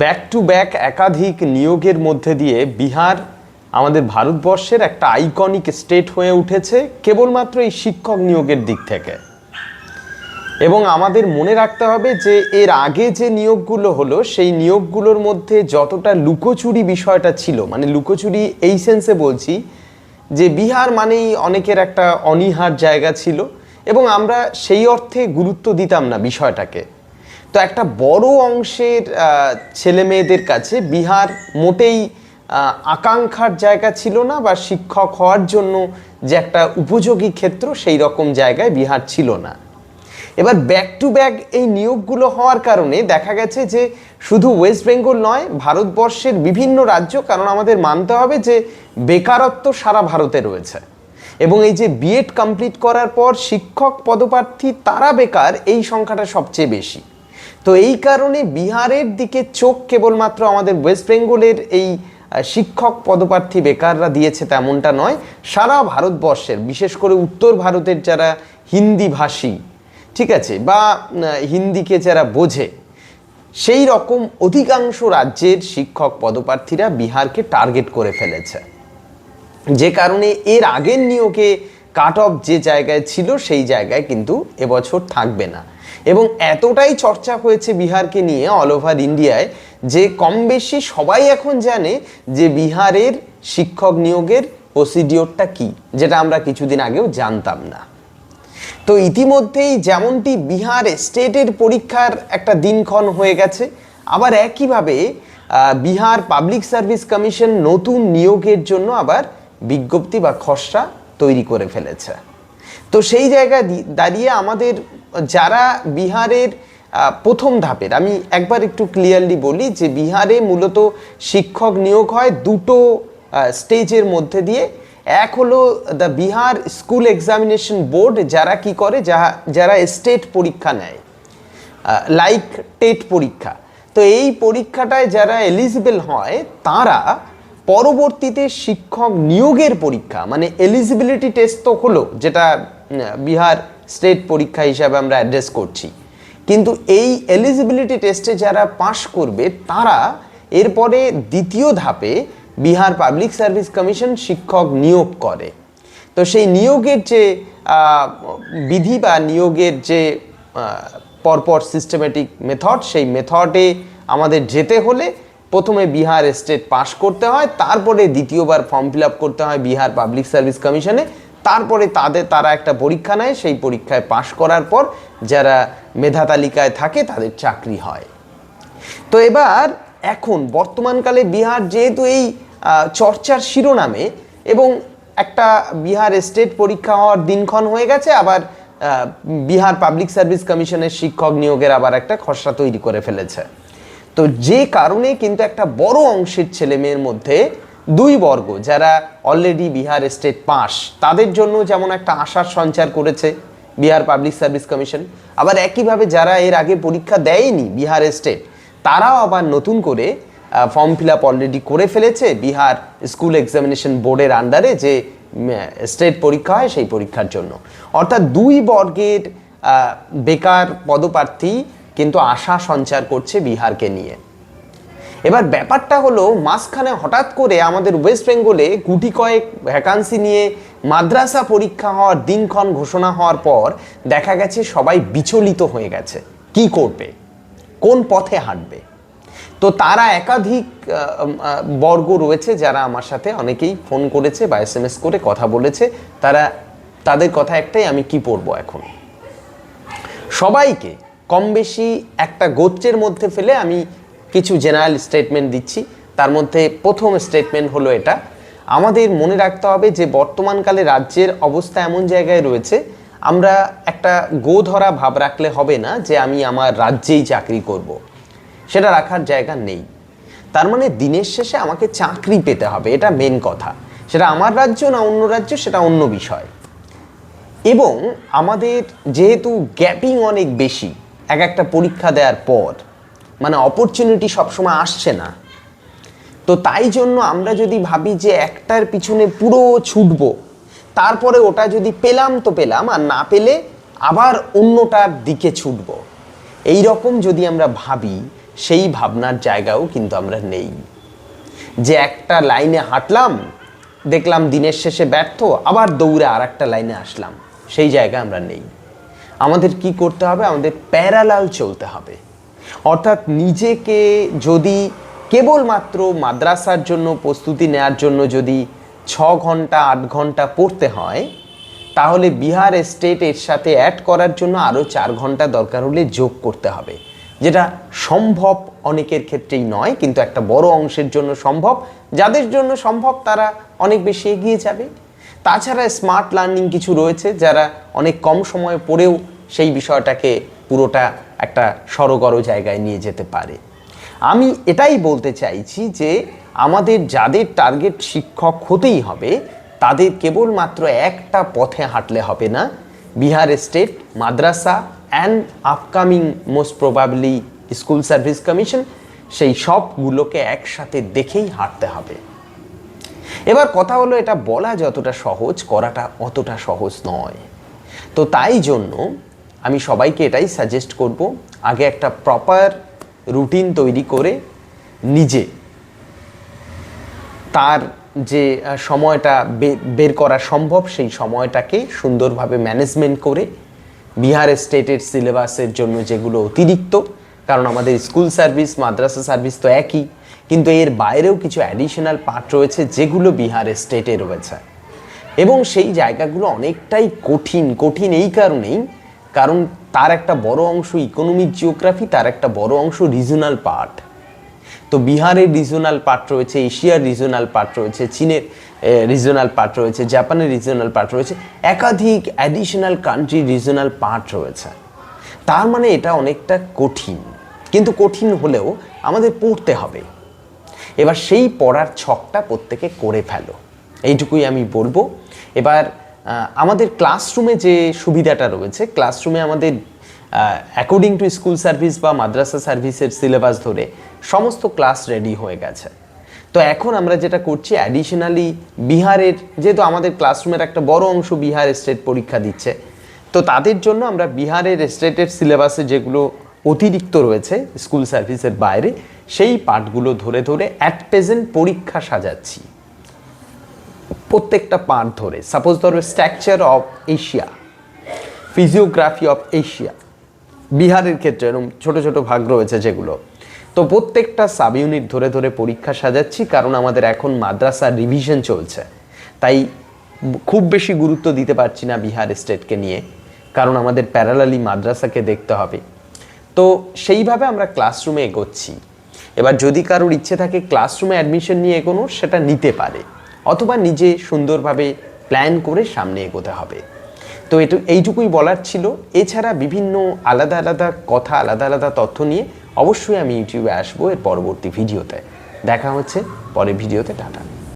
Back to back একাধিক নিয়োগের মধ্যে দিয়ে বিহার আমাদের ভারতবর্ষের একটা আইকনিক স্টেট হয়ে উঠেছে, কেবলমাত্র এই শিক্ষক নিয়োগের দিক থেকে। এবং আমাদের মনে রাখতে হবে যে এর আগে যে নিয়োগগুলো হলো, সেই নিয়োগগুলোর মধ্যে যতটা লুকোচুরি বিষয়টা ছিল মানে লুকোচুরি এই সেন্সে বলছি যে বিহার মানেই অনেকের একটা অনীহার জায়গা ছিল, এবং আমরা সেই অর্থে গুরুত্ব দিতাম না বিষয়টাকে। তো একটা বড় অংশের ছেলে মেয়েদের কাছে বিহার মোটেই আকাঙ্ক্ষার জায়গা ছিল না বা শিক্ষক হওয়ার জন্য যে একটা উপযোগী ক্ষেত্র সেই রকম জায়গায় বিহার ছিল না। এবার ব্যাক টু ব্যাক এই নিয়োগগুলো হওয়ার কারণে দেখা গেছে যে শুধু ওয়েস্ট বেঙ্গল নয়, ভারতবর্ষের বিভিন্ন রাজ্য, কারণ আমাদের মানতে হবে যে বেকারত্ব সারা ভারতে রয়েছে। এবং এই যে বিএড কমপ্লিট করার পর শিক্ষক পদপ্রার্থী তারা বেকার, এই সংখ্যাটা সবচেয়ে বেশি। তো এই কারণে বিহারের দিকে চোখ কেবলমাত্র আমাদের ওয়েস্ট বেঙ্গলের এই শিক্ষক পদপ্রার্থী বেকাররা দিয়েছে তেমনটা নয়, সারা ভারতবর্ষের, বিশেষ করে উত্তর ভারতের যারা হিন্দি ভাষী ঠিক আছে, বা হিন্দিকে যারা বোঝে, সেই রকম অধিকাংশ রাজ্যের শিক্ষক পদপ্রার্থীরা বিহারকে টার্গেট করে ফেলেছে। যে কারণে এর আগের নিয়োগে কাট অফ যে জায়গায় ছিল, সেই জায়গায় কিন্তু এবছর থাকবে না। এবং এতটাই চর্চা হয়েছে বিহারকে নিয়ে অল ওভার ইন্ডিয়ায় যে কম বেশি সবাই এখন জানে যে বিহারের শিক্ষক নিয়োগের প্রসিডিওরটা কি, যেটা আমরা কিছুদিন আগেও জানতাম না। তো ইতিমধ্যেই যেমনটি বিহার স্টেটের পরীক্ষার একটা দিনক্ষণ হয়ে গেছে, আবার একইভাবে বিহার পাবলিক সার্ভিস কমিশন নতুন নিয়োগের জন্য আবার বিজ্ঞপ্তি বা খসড়া তৈরি করে ফেলেছে। তো সেই জায়গায় দাঁড়িয়ে আমাদের যারা বিহারের প্রথম ধাপের, আমি একবার একটু ক্লিয়ারলি বলি যে বিহারে মূলত শিক্ষক নিয়োগ হয় দুটো স্টেজের মধ্যে দিয়ে। এক হলো the Bihar school examination board যারা কি করে? যাহা, যারা স্টেট পরীক্ষা নেয় লাইক টেট পরীক্ষা। তো এই পরীক্ষাটায় যারা এলিজিবল হয়, তারা পরবর্তীতে শিক্ষক নিয়োগের পরীক্ষা মানে এলিজিবিলিটি টেস্ট তো হলো, যেটা বিহার স্টেট পরীক্ষা হিসাবে আমরা অ্যাড্রেস করছি। কিন্তু এই এলিজিবিলিটি টেস্টে যারা পাশ করবে, তারা এরপরে দ্বিতীয় ধাপে বিহার পাবলিক সার্ভিস কমিশন শিক্ষক নিয়োগ করে। তো সেই নিয়োগের যে বিধি বা নিয়োগের যে পরপর সিস্টেমেটিক মেথড সেই মেথডে আমাদের যেতে হলে প্রথমে বিহার স্টেট পাশ করতে হয়, তারপরে দ্বিতীয়বার ফর্ম ফিল আপ করতে হয় বিহার পাবলিক সার্ভিস কমিশনে তারপরে তাদের, তারা একটা পরীক্ষা নেয়, সেই পরীক্ষায় পাশ করার পর যারা মেধা তালিকায় থাকে তাদের চাকরি হয়। তো এবার এখন বর্তমানকালে বিহার যেহেতু এই চর্চার শিরোনামে এবং একটা বিহার স্টেট পরীক্ষা হওয়ার দিনক্ষণ হয়ে গেছে, আবার বিহার পাবলিক সার্ভিস কমিশনের শিক্ষক নিয়োগের আবার একটা খসড়া তৈরি করে ফেলেছে। তো যে কারণে কিন্তু একটা বড় অংশের ছেলে মেয়ের মধ্যে দুই বর্গ যারা অলরেডি বিহার স্টেট পাস, তাদের জন্য যেমন একটা আশার সঞ্চার করেছে বিহার পাবলিক সার্ভিস কমিশন আবার একইভাবে যারা এর আগে পরীক্ষা দেয়নি বিহার স্টেট তারাও আবার নতুন করে ফর্ম ফিল আপ অলরেডি করে ফেলেছে বিহার স্কুল এক্সামিনেশন বোর্ডের আন্ডারে যে স্টেট পরীক্ষা হয় সেই পরীক্ষার জন্য। অর্থাৎ দুই বর্গের বেকার পদপ্রার্থী কিন্তু আশা সঞ্চার করছে বিহারকে নিয়ে। এবার ব্যাপারটা হলো, মাঝখানে হঠাৎ করে আমাদের ওয়েস্ট বেঙ্গলে গুটি কয়েক ভ্যাকান্সি নিয়ে মাদ্রাসা পরীক্ষা হওয়ার দিনক্ষণ ঘোষণা হওয়ার পর দেখা গেছে সবাই বিচলিত হয়ে গেছে। কি করবে? কোন পথে হাঁটবে? তো তারা একাধিক বর্গ রয়েছে যারা আমার সাথে অনেকেই ফোন করেছে বা এস এম এস করে কথা বলেছে। তারা, তাদের কথা একটাই, আমি কি পড়ব এখন? সবাইকে কম বেশি একটা গোত্রের মধ্যে ফেলে আমি কিছু জেনারেল স্টেটমেন্ট দিচ্ছি। তার মধ্যে প্রথম স্টেটমেন্ট হলো এটা। আমাদের মনে রাখতে হবে যে বর্তমানকালে রাজ্যের অবস্থা এমন জায়গায় রয়েছে, আমরা একটা গো ধরা ভাব রাখলে হবে না যে আমি আমার রাজ্যেই চাকরি করব। সেটা রাখার জায়গা নেই। তার মানে দিনের শেষে আমাকে চাকরি পেতে হবে, এটা মেন কথা। সেটা আমার রাজ্য না অন্য রাজ্য, সেটা অন্য বিষয়। এবং আমাদের যেহেতু গ্যাপিং অনেক বেশি, এক একটা পরীক্ষা দেওয়ার পর মানে অপরচুনিটি সবসময় আসছে না। তো তাই জন্য আমরা যদি ভাবি যে একটার পিছনে পুরো ছুটব, তারপরে ওটা যদি পেলাম তো পেলাম, আর না পেলে আবার অন্যটার দিকে ছুটব। এই রকম যদি আমরা ভাবি, সেই ভাবনার জায়গাও কিন্তু আমরা নেই। যে একটা লাইনে হাঁটলাম, দেখলাম দিনের শেষে ব্যর্থ, আবার দৌড়ে আর একটা লাইনে আসলাম, সেই জায়গা আমরা নেই। আমাদের কি করতে হবে? আমাদের প্যারালাল চলতে হবে। অর্থাৎ নিজেকে যদি কেবলমাত্র মাদ্রাসার জন্য, প্রস্তুতি নেওয়ার জন্য যদি ছ ঘণ্টা, আট ঘণ্টা পড়তে হয়, তাহলে বিহার স্টেট এর সাথে অ্যাড করার জন্য আরও চার ঘণ্টা দরকার হলে যোগ করতে হবে। যেটা সম্ভব অনেকের ক্ষেত্রেই নয়, কিন্তু একটা বড় অংশের জন্য সম্ভব। যাদের জন্য সম্ভব, তারা অনেক বেশি এগিয়ে যাবে। তাছাড়া স্মার্ট লার্নিং কিছু রয়েছে, যারা অনেক কম সময়ে পড়েও সেই বিষয়টাকে পুরোটা একটা সরগর জায়গায় নিয়ে যেতে পারে। আমি এটাই বলতে চাইছি যে, আমাদের যাদের টার্গেট শিক্ষক হতেই হবে, তাদের কেবলমাত্র একটা পথে হাঁটলে হবে না। Bihar state Madrasa and upcoming most probably school service commission সেই সবগুলোকে একসাথে দেখেই হাঁটতে হবে। এবার কথা হলো, এটা বলা যতটা সহজ, করাটা অতটা সহজ নয়। তো তাই জন্য আমি সবাইকে এটাই সাজেস্ট করব, আগে একটা প্রপার রুটিন তৈরি করে নিজে তার যে সময়টা বের করা সম্ভব, সেই সময়টাকে সুন্দরভাবে ম্যানেজমেন্ট করে বিহার স্টেটের সিলেবাসের জন্য যেগুলো অতিরিক্ত, কারণ আমাদের স্কুল সার্ভিস মাদ্রাসা সার্ভিস তো একই, কিন্তু এর বাইরেও কিছু অ্যাডিশনাল পার্ট রয়েছে যেগুলো বিহার স্টেটে রয়েছে। এবং সেই জায়গাগুলো অনেকটাই কঠিন কঠিন এই কারণেই কারণ তার একটা বড় অংশ ইকোনমিক জিওগ্রাফি তার একটা বড় অংশ রিজনাল পার্ট তো বিহারের রিজনাল পার্ট রয়েছে, এশিয়ার রিজনাল পার্ট রয়েছে, চীনের রিজনাল পার্ট রয়েছে, জাপানের রিজনাল পার্ট রয়েছে, একাধিক অ্যাডিশনাল কান্ট্রি রিজনাল পার্ট রয়েছে। তার মানে এটা অনেকটা কঠিন। কিন্তু কঠিন হলেও আমাদের পড়তে হবে। এবার সেই পড়ার ছকটা প্রত্যেকে করে ফেলো। এইটুকুই আমি বলব। এবার আমাদের ক্লাসরুমে যে সুবিধাটা রয়েছে ক্লাসরুমে আমাদের অ্যাকর্ডিং টু স্কুল সার্ভিস বা মাদ্রাসা সার্ভিসের সিলেবাস ধরে সমস্ত ক্লাস রেডি হয়ে গেছে। তো এখন আমরা যেটা করছি অ্যাডিশনালি বিহারের, যেহেতু আমাদের ক্লাসরুমের একটা বড় অংশ বিহার স্টেট পরীক্ষা দিচ্ছে, তো তাদের জন্য আমরা বিহারের স্টেটের সিলেবাসে যেগুলো অতিরিক্ত রয়েছে স্কুল সার্ভিসের বাইরে, সেই পাঠগুলো ধরে ধরে অ্যাট প্রেজেন্ট পরীক্ষা সাজাচ্ছি। প্রত্যেকটা পার্ট ধরে। সাপোজ ধরো structure of Asia physiography of Asia বিহারের ক্ষেত্রে এরকম ছোটো ছোটো ভাগ রয়েছে যেগুলো। তো প্রত্যেকটা সাব ইউনিট ধরে ধরে পরীক্ষা সাজাচ্ছি, কারণ আমাদের এখন মাদ্রাসা রিভিশন চলছে। তাই খুব বেশি গুরুত্ব দিতে পারছি না বিহার স্টেটকে নিয়ে, কারণ আমাদের প্যারালালি মাদ্রাসাকে দেখতে হবে। তো সেইভাবে আমরা ক্লাসরুমে এগোচ্ছি। এবার যদি কারোর ইচ্ছে থাকে ক্লাসরুমে অ্যাডমিশন নিয়ে এগোনো, সেটা নিতে পারে। অথবা নিজে সুন্দরভাবে প্ল্যান করে সামনে এগোতে হবে। তো এটু, এইটুকুই বলার ছিল। এছাড়া বিভিন্ন আলাদা আলাদা কথা, আলাদা আলাদা তথ্য নিয়ে অবশ্যই আমি ইউটিউবে আসব এর পরবর্তী ভিডিওতে। দেখা হচ্ছে পরের ভিডিওতে, টাটা।